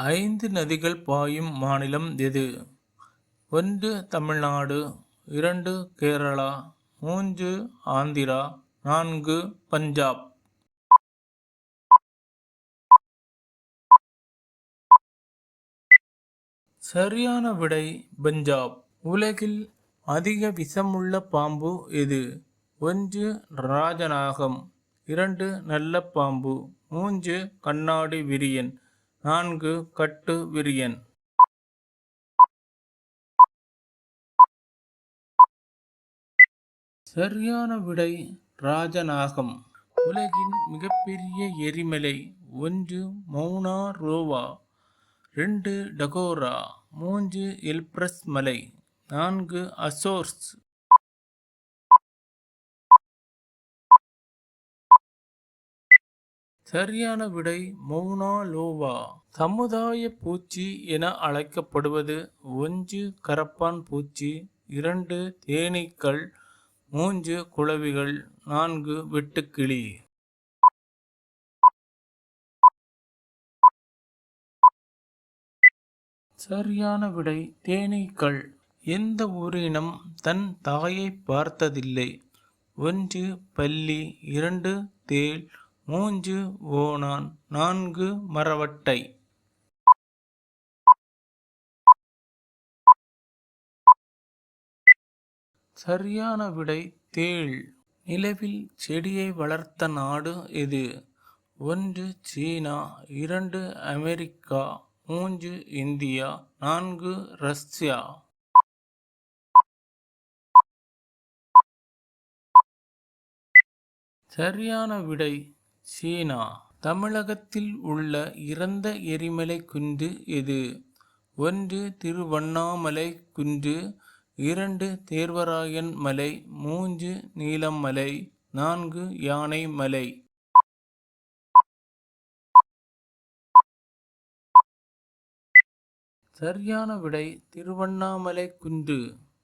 ஐந்து நதிகள் பாயும் மாநிலம் எது? ஒன்று தமிழ்நாடு இரண்டு கேரளா மூன்று ஆந்திரா நான்கு பஞ்சாப். சரியான விடை பஞ்சாப். உலகில் அதிக விஷமுள்ள பாம்பு எது? ஒன்று ராஜநாகம் இரண்டு நல்ல பாம்பு மூன்று கண்ணாடி விரியன். நான்கு கட்டு விரியன். சரியான விடை ராஜநாகம். உலகின் மிகப்பெரிய எரிமலை ஒன்று மௌனா ரோவா ரெண்டு டகோரா மூன்று எல்ப்ரஸ் மலை நான்கு அசோர்ஸ். சரியான விடை மௌனா லோவா. சமுதாய பூச்சி என அழைக்கப்படுவது ஒன்று கரப்பான் பூச்சி இரண்டு தேனீக்கள் மூன்று குளவிகள் நான்கு வெட்டுக்கிளி. சரியான விடை தேனீக்கள். எந்த ஊரினம் தன் தாயை பார்த்ததில்லை. ஒன்று பள்ளி இரண்டு தேள் மூன்று ஓணான் நான்கு மரவட்டை. சரியான விடை தேள். நிலவில் செடியை வளர்த்த நாடு எது? ஒன்று சீனா இரண்டு அமெரிக்கா மூன்று இந்தியா நான்கு ரஷ்யா. சரியான விடை சீனா. தமிழகத்தில் உள்ள இறந்த எரிமலை குன்று எது? ஒன்று திருவண்ணாமலை குன்று இரண்டு தேர்வராயன் மலை மூன்று நீலம் மலை நான்கு யானை மலை. சரியான விடை திருவண்ணாமலை குன்று.